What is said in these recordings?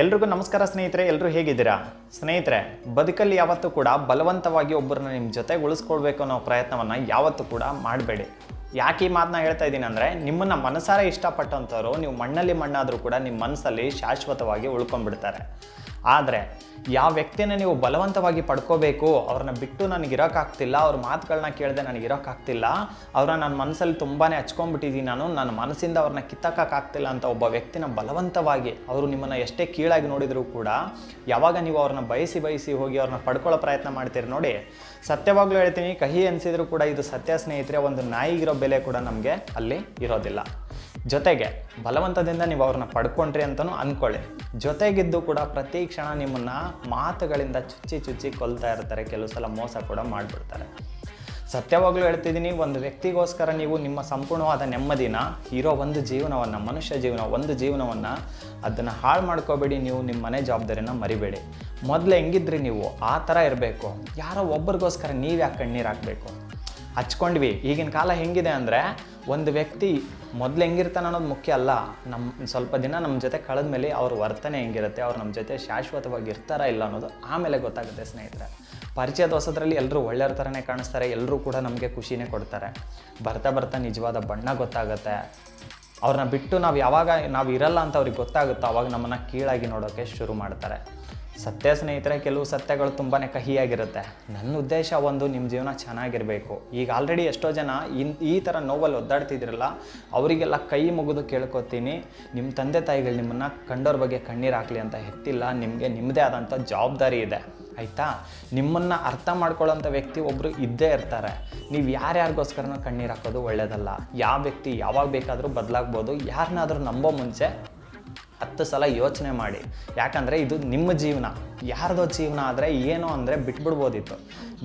ಎಲ್ರಿಗೂ ನಮಸ್ಕಾರ ಸ್ನೇಹಿತರೆ ಎಲ್ಲರೂ ಹೇಗಿದ್ದೀರಾ? ಸ್ನೇಹಿತರೆ, ಬದುಕಲ್ಲಿ ಯಾವತ್ತೂ ಕೂಡ ಬಲವಂತವಾಗಿ ಒಬ್ಬರನ್ನ ನಿಮ್ಮ ಜೊತೆ ಉಳಿಸ್ಕೊಳ್ಬೇಕು ಅನ್ನೋ ಪ್ರಯತ್ನವನ್ನು ಯಾವತ್ತೂ ಕೂಡ ಮಾಡಬೇಡಿ. ಯಾಕೆ ಈ ಮಾತನ್ನ ಹೇಳ್ತಾ ಇದ್ದೀನಿ ಅಂದರೆ, ನಿಮ್ಮನ್ನು ಮನಸಾರೆ ಇಷ್ಟಪಟ್ಟಂಥವ್ರು, ನೀವು ಮಣ್ಣಲ್ಲಿ ಮಣ್ಣಾದರೂ ಕೂಡ ನಿಮ್ಮ ಮನಸ್ಸಲ್ಲಿ ಶಾಶ್ವತವಾಗಿ ಉಳ್ಕೊಂಡ್ಬಿಡ್ತಾರೆ. ಆದರೆ ಯಾವ ವ್ಯಕ್ತಿನ ನೀವು ಬಲವಂತವಾಗಿ ಪಡ್ಕೋಬೇಕು, ಅವ್ರನ್ನ ಬಿಟ್ಟು ನನಗೆ ಇರೋಕ್ಕಾಗ್ತಿಲ್ಲ ಅವ್ರ ಮಾತುಗಳನ್ನ ಕೇಳದೆ ನನಗೆ ಇರೋಕ್ಕಾಗ್ತಿಲ್ಲ ಅವ್ರನ್ನ ನನ್ನ ಮನಸ್ಸಲ್ಲಿ ತುಂಬಾ ಹಚ್ಕೊಂಡ್ಬಿಟ್ಟಿದ್ದೀನಿ ನಾನು ನನ್ನ ಮನಸ್ಸಿಂದ ಅವ್ರನ್ನ ಕಿತ್ತಕ್ಕಾಗ್ತಿಲ್ಲ ಅಂತ ಒಬ್ಬ ವ್ಯಕ್ತಿನ ಬಲವಂತವಾಗಿ ಅವರು ನಿಮ್ಮನ್ನು ಎಷ್ಟೇ ಕೀಳಾಗಿ ನೋಡಿದರೂ ಕೂಡ, ಯಾವಾಗ ನೀವು ಅವ್ರನ್ನ ಬಯಸಿ ಬಯಸಿ ಹೋಗಿ ಅವ್ರನ್ನ ಪಡ್ಕೊಳ್ಳೋ ಪ್ರಯತ್ನ ಮಾಡ್ತೀರಿ ನೋಡಿ, ಸತ್ಯವಾಗ್ಲೂ ಹೇಳ್ತೀನಿ, ಕಹಿ ಅನಿಸಿದ್ರು ಕೂಡ ಇದು ಸತ್ಯ ಸ್ನೇಹಿತರೆ, ಒಂದು ನಾಯಿಗಿರೋ ಬೆಲೆ ಕೂಡ ನಮಗೆ ಅಲ್ಲಿ ಇರೋದಿಲ್ಲ. ಜೊತೆಗೆ ಬಲವಂತದಿಂದ ನೀವು ಅವ್ರನ್ನ ಪಡ್ಕೊಂಡ್ರಿ ಅಂತಲೂ ಅಂದ್ಕೊಳ್ಳಿ ಜೊತೆಗಿದ್ದು ಕೂಡ ಪ್ರತಿ ಕ್ಷಣ ನಿಮ್ಮನ್ನು ಮಾತುಗಳಿಂದ ಚುಚ್ಚಿ ಚುಚ್ಚಿ ಕೊಲ್ತಾ ಇರ್ತಾರೆ, ಕೆಲವು ಸಲ ಮೋಸ ಕೂಡ ಮಾಡಿಬಿಡ್ತಾರೆ. ಸತ್ಯವಾಗ್ಲೂ ಹೇಳ್ತಿದ್ದೀನಿ, ಒಂದು ವ್ಯಕ್ತಿಗೋಸ್ಕರ ನೀವು ನಿಮ್ಮ ಸಂಪೂರ್ಣವಾದ ನೆಮ್ಮದಿನ, ಇರೋ ಒಂದು ಜೀವನವನ್ನು, ಮನುಷ್ಯ ಜೀವನ, ಒಂದು ಜೀವನವನ್ನು ಅದನ್ನು ಹಾಳು ಮಾಡ್ಕೋಬೇಡಿ, ನೀವು ನಿಮ್ಮ ಮನೆ ಜವಾಬ್ದಾರಿನ ಮರಿಬೇಡಿ. ಮೊದಲು ಹೆಂಗಿದ್ರಿ ನೀವು? ಆ ಥರ ಇರಬೇಕು. ಯಾರೋ ಒಬ್ಬರಿಗೋಸ್ಕರ ನೀವು ಯಾಕೆ ಕಣ್ಣೀರು ಹಾಕಬೇಕು? ಹಚ್ಕೊಂಡ್ವಿ. ಈಗಿನ ಕಾಲ ಹೆಂಗಿದೆ ಅಂದರೆ ಒಂದು ವ್ಯಕ್ತಿ ಮೊದಲು ಹೆಂಗಿರ್ತಾನೆ ಅನ್ನೋದು ಮುಖ್ಯ ಅಲ್ಲ. ನಮ್ಮ ಸ್ವಲ್ಪ ದಿನ ನಮ್ಮ ಜೊತೆ ಕಳೆದ ಮೇಲೆ ಅವ್ರ ವರ್ತನೆ ಹೆಂಗಿರುತ್ತೆ, ಅವ್ರು ನಮ್ಮ ಜೊತೆ ಶಾಶ್ವತವಾಗಿ ಇರ್ತಾರಾ ಇಲ್ಲ ಅನ್ನೋದು ಆಮೇಲೆ ಗೊತ್ತಾಗುತ್ತೆ ಸ್ನೇಹಿತರೆ. ಪರಿಚಯದ ಹೊಸದ್ರಲ್ಲಿ ಎಲ್ಲರೂ ಒಳ್ಳೆಯವ್ರ ಥರನೇ ಕಾಣಿಸ್ತಾರೆ ಎಲ್ಲರೂ ಕೂಡ ನಮಗೆ ಖುಷಿನೇ ಕೊಡ್ತಾರೆ. ಬರ್ತಾ ಬರ್ತಾ ನಿಜವಾದ ಬಣ್ಣ ಗೊತ್ತಾಗುತ್ತೆ. ಅವ್ರನ್ನ ಬಿಟ್ಟು ನಾವು ಯಾವಾಗ ನಾವು ಇರಲ್ಲ ಅಂತ ಅವ್ರಿಗೆ ಗೊತ್ತಾಗುತ್ತೋ ಅವಾಗ ನಮ್ಮನ್ನು ಕೀಳಾಗಿ ನೋಡೋಕ್ಕೆ ಶುರು ಮಾಡ್ತಾರೆ. ಸತ್ಯ ಸ್ನೇಹಿತರೆ ಕೆಲವು ಸತ್ಯಗಳು ತುಂಬಾ ಕಹಿಯಾಗಿರುತ್ತೆ. ನನ್ನ ಉದ್ದೇಶ ಒಂದು ನಿಮ್ಮ ಜೀವನ ಚೆನ್ನಾಗಿರಬೇಕು. ಈಗ ಆಲ್ರೆಡಿ ಎಷ್ಟೋ ಜನ ಇನ್, ಈ ಥರ ನೋವಲ್ಲಿ ಒದ್ದಾಡ್ತಿದ್ರಲ್ಲ ಅವರಿಗೆಲ್ಲ ಕೈ ಮುಗಿದು ಕೇಳ್ಕೊತೀನಿ. ನಿಮ್ಮ ತಂದೆ ತಾಯಿಗಳು ನಿಮ್ಮನ್ನು ಕಂಡೋರ ಬಗ್ಗೆ ಕಣ್ಣೀರು ಹಾಕಲಿ ಅಂತ ಹೆತ್ತಿಲ್ಲ. ನಿಮಗೆ ನಿಮ್ಮದೇ ಆದಂಥ ಜವಾಬ್ದಾರಿ ಇದೆ. ಆಯಿತಾ? ನಿಮ್ಮನ್ನು ಅರ್ಥ ಮಾಡ್ಕೊಳ್ಳೋಂಥ ವ್ಯಕ್ತಿ ಒಬ್ಬರು ಇದ್ದೇ ಇರ್ತಾರೆ. ನೀವು ಯಾರ್ಯಾರಿಗೋಸ್ಕರನೂ ಕಣ್ಣೀರು ಹಾಕೋದು ಒಳ್ಳೆಯದಲ್ಲ ಯಾವ ವ್ಯಕ್ತಿ ಯಾವಾಗ ಬೇಕಾದರೂ ಬದಲಾಗ್ಬೋದು. ಯಾರನ್ನಾದರೂ ನಂಬೋ ಮುಂಚೆ ಹತ್ತು ಸಲ ಯೋಚನೆ ಮಾಡಿ. ಯಾಕಂದರೆ ಇದು ನಿಮ್ಮ ಜೀವನ. ಯಾರದೋ ಜೀವನ ಆದರೆ ಏನೋ ಅಂದರೆ ಬಿಟ್ಬಿಡ್ಬೋದಿತ್ತು.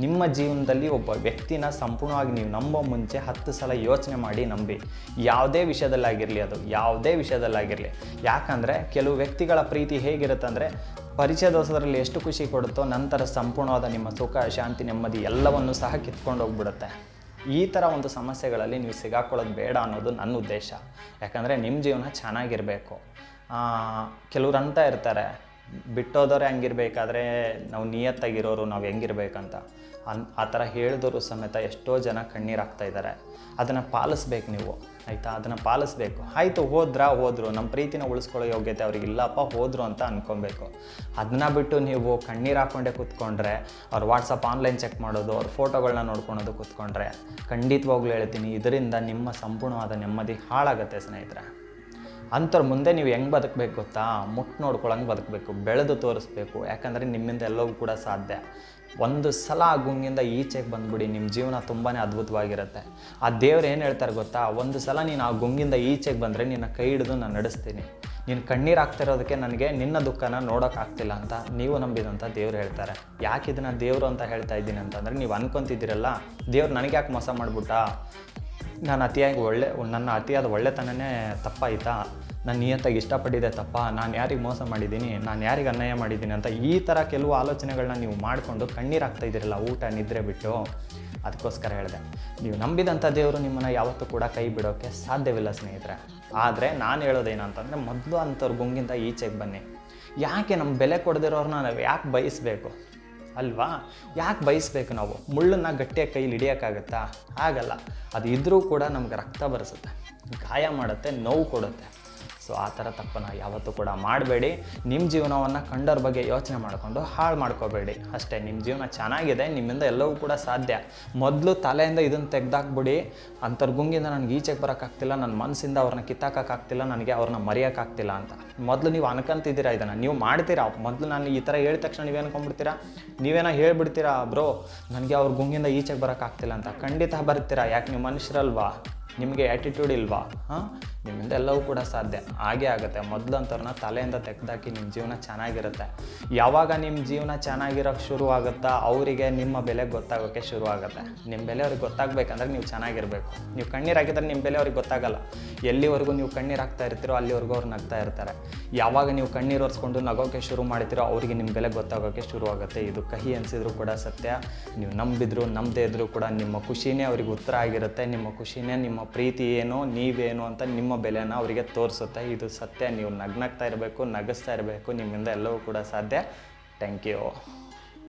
ನಿಮ್ಮ ಜೀವನದಲ್ಲಿ ಒಬ್ಬ ವ್ಯಕ್ತಿನ ಸಂಪೂರ್ಣವಾಗಿ ನೀವು ನಂಬೋ ಮುಂಚೆ ಹತ್ತು ಸಲ ಯೋಚನೆ ಮಾಡಿ ನಂಬಿ. ಯಾವುದೇ ವಿಷಯದಲ್ಲಾಗಿರಲಿ ಅದು, ಯಾವುದೇ ವಿಷಯದಲ್ಲಾಗಿರಲಿ. ಯಾಕಂದರೆ ಕೆಲವು ವ್ಯಕ್ತಿಗಳ ಪ್ರೀತಿ ಹೇಗಿರುತ್ತಂದರೆ ಪರಿಚಯ ದೋಸದರಲ್ಲಿ ಎಷ್ಟು ಖುಷಿ ಕೊಡುತ್ತೋ ನಂತರ ಸಂಪೂರ್ಣವಾದ ನಿಮ್ಮ ಸುಖ, ಶಾಂತಿ, ನೆಮ್ಮದಿ ಎಲ್ಲವನ್ನು ಸಹ ಕಿತ್ಕೊಂಡು ಹೋಗ್ಬಿಡುತ್ತೆ. ಈ ಥರ ಒಂದು ಸಮಸ್ಯೆಗಳಲ್ಲಿ ನೀವು ಸಿಗಾಕೊಳ್ಳೋದು ಬೇಡ ಅನ್ನೋದು ನನ್ನ ಉದ್ದೇಶ. ಯಾಕಂದರೆ ನಿಮ್ಮ ಜೀವನ ಚೆನ್ನಾಗಿರಬೇಕು. ಕೆಲವ್ರು ಅಂತ ಇರ್ತಾರೆ. ಬಿಟ್ಟೋದವ್ರೆ ಹಂಗಿರ್ಬೇಕಾದ್ರೆ ನಾವು ನಿಯತ್ತಾಗಿರೋರು ನಾವು ಹೆಂಗಿರ್ಬೇಕಂತ. ಅನ್, ಆ ಥರ ಹೇಳಿದವರು ಸಮೇತ ಎಷ್ಟೋ ಜನ ಕಣ್ಣೀರು ಹಾಕ್ತಾ ಇದ್ದಾರೆ ಅದನ್ನು ಪಾಲಿಸ್ಬೇಕು ನೀವು, ಆಯಿತಾ? ಅದನ್ನು ಪಾಲಿಸ್ಬೇಕು. ಆಯಿತು, ಹೋದ್ರಾ? ಹೋದರು. ನಮ್ಮ ಪ್ರೀತಿನ ಉಳಿಸ್ಕೊಳ್ಳೋ ಯೋಗ್ಯತೆ ಅವ್ರಿಗೆ ಇಲ್ಲಪ್ಪ ಹೋದರು ಅಂತ ಅಂದ್ಕೊಬೇಕು ಅದನ್ನ ಬಿಟ್ಟು ನೀವು ಕಣ್ಣೀರು ಹಾಕ್ಕೊಂಡೆ ಕೂತ್ಕೊಂಡ್ರೆ, ಅವ್ರ ವಾಟ್ಸಪ್ ಆನ್ಲೈನ್ ಚೆಕ್ ಮಾಡೋದು, ಅವ್ರ ಫೋಟೋಗಳನ್ನ ನೋಡ್ಕೊಳೋದು ಕೂತ್ಕೊಂಡ್ರೆ, ಖಂಡಿತವಾಗ್ಲೂ ಹೇಳ್ತೀನಿ, ಇದರಿಂದ ನಿಮ್ಮ ಸಂಪೂರ್ಣವಾದ ನೆಮ್ಮದಿ ಹಾಳಾಗುತ್ತೆ ಸ್ನೇಹಿತರೆ. ಅಂಥವ್ರ ಮುಂದೆ ನೀವು ಹೆಂಗೆ ಬದುಕಬೇಕು ಗೊತ್ತಾ? ಮುಟ್ಟು ನೋಡ್ಕೊಳಂಗೆ ಬದುಕಬೇಕು, ಬೆಳೆದು ತೋರಿಸ್ಬೇಕು. ಯಾಕಂದರೆ ನಿಮ್ಮಿಂದ ಎಲ್ಲವೂ ಕೂಡ ಸಾಧ್ಯ. ಒಂದು ಸಲ ಆ ಗುಂಗಿಂದ ಈಚೆಗೆ ಬಂದ್ಬಿಡಿ ನಿಮ್ಮ ಜೀವನ ತುಂಬಾ ಅದ್ಭುತವಾಗಿರುತ್ತೆ. ಆ ದೇವ್ರು ಏನು ಹೇಳ್ತಾರೆ ಗೊತ್ತಾ? ಒಂದು ಸಲ ನೀನು ಆ ಗುಂಗಿಂದ ಈಚೆಗೆ ಬಂದರೆ ನಿನ್ನ ಕೈ ಹಿಡಿದು ನಾನು ನಡೆಸ್ತೀನಿ. ನೀನು ಕಣ್ಣೀರು ಆಗ್ತಿರೋದಕ್ಕೆ ನನಗೆ ನಿನ್ನ ದುಃಖನ ನೋಡೋಕ್ಕಾಗ್ತಿಲ್ಲ ಅಂತ ನೀವು ನಂಬಿದಂಥ ದೇವ್ರು ಹೇಳ್ತಾರೆ. ಯಾಕೆ ಇದನ್ನು ದೇವರು ಅಂತ ಹೇಳ್ತಾ ಇದ್ದೀನಿ ಅಂತಂದರೆ, ನೀವು ಅನ್ಕೊತಿದ್ದೀರಲ್ಲ, ದೇವ್ರು ನನಗೆ ಯಾಕೆ ಮೋಸ ಮಾಡ್ಬಿಟ್ಟಾ? ನಾನು ಅತಿಯಾಗಿ ಒಳ್ಳೆ ನನ್ನ ಅತಿಯಾದ ಒಳ್ಳೆತನನೇ ತಪ್ಪಾಯ್ತಾ ನಾನು ನಿಯತ್ತಾಗಿ ಇಷ್ಟಪಟ್ಟಿದ್ದೆ ತಪ್ಪ. ನಾನು ಯಾರಿಗೆ ಮೋಸ ಮಾಡಿದ್ದೀನಿ? ನಾನು ಯಾರಿಗೆ ಅನ್ಯಾಯ ಮಾಡಿದ್ದೀನಿ ಅಂತ ಈ ಥರ ಕೆಲವು ಆಲೋಚನೆಗಳನ್ನ ನೀವು ಮಾಡಿಕೊಂಡು ಕಣ್ಣೀರು ಹಾಕ್ತಾ ಇದ್ದೀರಲ್ಲ, ಊಟ, ನಿದ್ರೆ ಬಿಟ್ಟು. ಅದಕ್ಕೋಸ್ಕರ ಹೇಳಿದೆ. ನೀವು ನಂಬಿದಂಥ ದೇವರು ನಿಮ್ಮನ್ನು ಯಾವತ್ತೂ ಕೂಡ ಕೈ ಬಿಡೋಕ್ಕೆ ಸಾಧ್ಯವಿಲ್ಲ ಸ್ನೇಹಿತರೆ. ಆದರೆ ನಾನು ಹೇಳೋದೇನಂತಂದರೆ ಮೊದಲು ಅಂಥವ್ರ ಗುಂಗಿಂದ ಈಚೆಗೆ ಬನ್ನಿ. ಯಾಕೆ ನಮ್ಮ ಬೆಲೆ ಕೊಡದಿರೋರನ್ನ ನಾವು ಯಾಕೆ ಬಯಸಬೇಕು? ಅಲ್ವಾ? ಯಾಕೆ ಬಯಸ್ಬೇಕು ನಾವು? ಮುಳ್ಳನ್ನು ಗಟ್ಟಿಯಾಗಿ ಕೈಲಿ ಹಿಡಿಯೋಕ್ಕಾಗತ್ತಾ? ಆಗಲ್ಲ. ಅದು ಇದ್ದರೂ ಕೂಡ ನಮ್ಗೆ ರಕ್ತ ಬರಿಸುತ್ತೆ. ಗಾಯ ಮಾಡುತ್ತೆ, ನೋವು ಕೊಡುತ್ತೆ. ಸೊ ಆ ಥರ ತಪ್ಪನ್ನು ಯಾವತ್ತೂ ಕೂಡ ಮಾಡಬೇಡಿ. ನಿಮ್ಮ ಜೀವನವನ್ನು ಕಂಡೋರ ಬಗ್ಗೆ ಯೋಚನೆ ಮಾಡಿಕೊಂಡು ಹಾಳು ಮಾಡ್ಕೋಬೇಡಿ. ಅಷ್ಟೇ, ನಿಮ್ಮ ಜೀವನ ಚೆನ್ನಾಗಿದೆ, ನಿಮ್ಮಿಂದ ಎಲ್ಲವೂ ಕೂಡ ಸಾಧ್ಯ. ಮೊದಲು ತಲೆಯಿಂದ ಇದನ್ನು ತೆಗೆದಾಕ್ಬಿಡಿ. ಅಂತರ್ಗುಂಗಿಂದ ಗುಂಗಿಂದ ನನಗೆ ಈಚೆಗೆ ಬರೋಕ್ಕಾಗ್ತಿಲ್ಲ ನನ್ನ ಮನಸ್ಸಿಂದ ಅವ್ರನ್ನ ಕಿತ್ತಾಕೋಕ್ಕಾಗ್ತಿಲ್ಲ, ನನಗೆ ಅವ್ರನ್ನ ಮರೆಯೋಕ್ಕಾಗ್ತಿಲ್ಲ ಅಂತ. ಮೊದಲು ನೀವು ಅನ್ಕೊಂತಿದ್ದೀರಾ ಇದನ್ನು? ನೀವು ಮಾಡ್ತೀರಾ? ಮೊದಲು ನಾನು ಈ ಥರ ಹೇಳಿದ ತಕ್ಷಣ ನೀವು ಅನ್ಕೊಂಡ್ಬಿಡ್ತೀರಾ? ನೀವೇನೋ ಹೇಳ್ಬಿಡ್ತೀರಾ, ಬ್ರೋ, ನನಗೆ ಅವ್ರ ಗುಂಗಿಂದ ಈಚೆಗೆ ಬರೋಕ್ಕಾಗ್ತಿಲ್ಲ ಅಂತ. ಖಂಡಿತ ಬರ್ತೀರಾ ಯಾಕೆ, ನೀವು ಮನುಷ್ಯರಲ್ವಾ? ನಿಮಗೆ ಆ್ಯಟಿಟ್ಯೂಡ್ ಇಲ್ವಾ? ಹಾಂ? ನಿಮ್ಮಿಂದ ಎಲ್ಲವೂ ಕೂಡ ಸಾಧ್ಯ. ಹಾಗೇ ಆಗುತ್ತೆ. ಮೊದಲು ತಲೆಯಿಂದ ತೆಗೆದಾಕಿ ನಿಮ್ಮ ಜೀವನ ಚೆನ್ನಾಗಿರುತ್ತೆ. ಯಾವಾಗ ನಿಮ್ಮ ಜೀವನ ಚೆನ್ನಾಗಿರೋಕ್ಕೆ ಶುರು ಆಗುತ್ತಾ ಅವರಿಗೆ ನಿಮ್ಮ ಬೆಲೆ ಗೊತ್ತಾಗೋಕ್ಕೆ ಶುರು ಆಗುತ್ತೆ ನಿಮ್ಮ ಬೆಲೆ ಅವ್ರಿಗೆ ಗೊತ್ತಾಗಬೇಕಂದ್ರೆ ನೀವು ಚೆನ್ನಾಗಿರಬೇಕು. ನೀವು ಕಣ್ಣೀರು ಹಾಕಿದ್ರೆ ನಿಮ್ಮ ಬೆಲೆ ಅವ್ರಿಗೆ ಗೊತ್ತಾಗಲ್ಲ. ಎಲ್ಲಿವರೆಗೂ ನೀವು ಕಣ್ಣೀರು ಹಾಕ್ತಾ ಇರ್ತೀರೋ ಅಲ್ಲಿವರೆಗೂ ಅವ್ರು ನಗ್ತಾ ಇರ್ತಾರೆ. ಯಾವಾಗ ನೀವು ಕಣ್ಣೀರು ಒರೆಸ್ಕೊಂಡು ನಗೋಕ್ಕೆ ಶುರು ಮಾಡ್ತೀರೋ ಅವರಿಗೆ ನಿಮ್ಮ ಬೆಲೆ ಗೊತ್ತಾಗೋಕ್ಕೆ ಶುರು ಆಗುತ್ತೆ ಇದು ಕಹಿ ಅನಿಸಿದ್ರು ಕೂಡ ಸತ್ಯ. ನೀವು ನಂಬಿದ್ರು, ನಂಬದೇ ಇದ್ದರೂ ಕೂಡ ನಿಮ್ಮ ಖುಷಿನೇ ಅವ್ರಿಗೆ ಉತ್ತರ ಆಗಿರುತ್ತೆ. ನಿಮ್ಮ ಖುಷಿನೇ ನಿಮ್ಮ ಪ್ರೀತಿ ಏನು, ನೀವೇನು ಅಂತ ನಿಮ್ಮ ಬೆಲೆನ ಅವರಿಗೆ ತೋರಿಸುತ್ತೆ. ಇದು ಸತ್ಯ. ನೀವು ನಗ್ನಗ್ತಾ ಇರಬೇಕು, ನಗಿಸ್ತಾ ಇರಬೇಕು. ನಿಮ್ಮಿಂದ ಎಲ್ಲವೂ ಕೂಡ ಸಾಧ್ಯ. Thank you